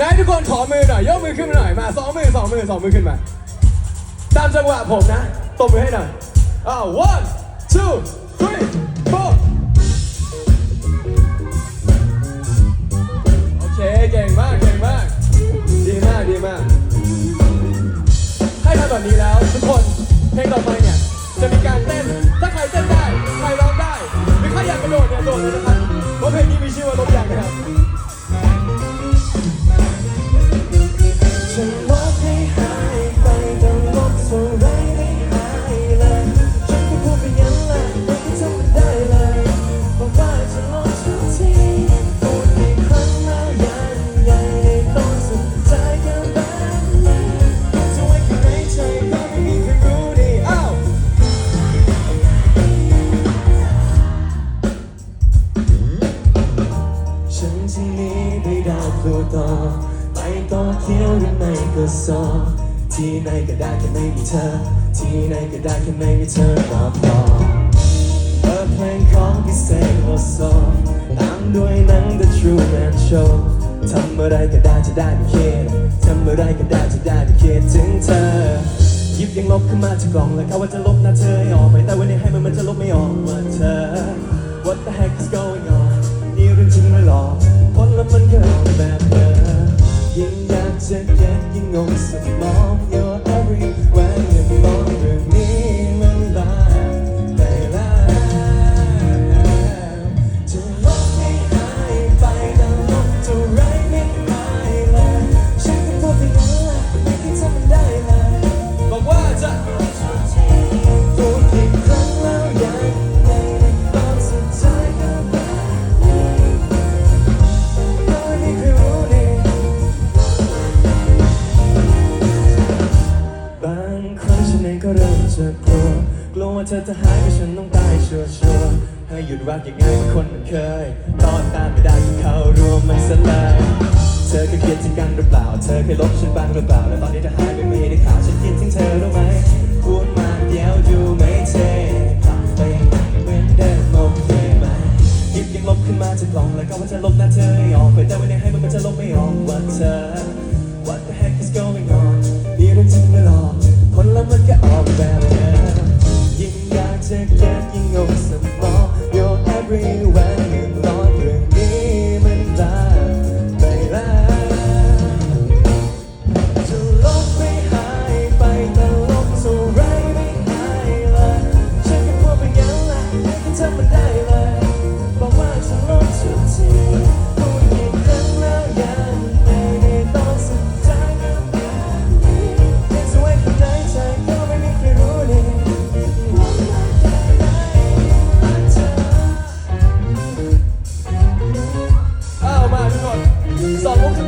นายทุกคนขอมือหน่อยยกมือขึ้นมาหน่อยมาสองมือสองมือสองมือขึ้นมาตามจังหวะผมนะตบมือให้หน่อยอ้าว one two three four โอเคเก่งมากเก่งมาก ดีมากดีมาก ให้ทำแบบนี้แล้วทุกคนเพลงต่อไป ไปโตเที่ยวหรือไม่ก็โซที่ไหนก็ได้แค่ไม่มีเธอ ที่ไหนก็ได้แค่ไม่มีเธอก็พอเปิดเพลงของพิเศษโลโซตามด้วยหนัง The True Man Show ทำอะไรก็ได้จะได้ไม่คิดทำอะไรก็ได้จะได้ไม่คิดถึงเธอยิบยังลบขึ้นมาจากกล่องแล้วเขาว่าจะลบหน้าเธอให้ออกไปแต่วันนี้ให้มันมันจะลบไม่ออกว่าเธอ ก็บยิ่งงงสมอง You're everywhere ก็เริ่มจะกลัวกลัวว่าเธอจะหายไปฉันต้องตายชัวร์ชัวร์ให้หยุดรักยังไงเหมือนคนมันเคยตอนตามไม่ได้ก็เข้ารวมมันสลายเธอเคยคิดถึงกันหรือเปล่า เธอเคยลบฉันบ้างหรือเปล่า แล้วตอนนี้เธอหายไปไม่ได้ข่าวฉันคิดถึงเธอรู้ไหมพูดมาเดียวดูไม่เท่ไปยังไงเหมือนเดิมโอเคไหมหยิบยังลบขึ้นมาจากกล่องแล้วก็ว่าจะลบหน้าเธอให้ออกไปแต่วันนี้ให้มันมันจะลบไม่ออกว่าเธอ What the heck is going 썩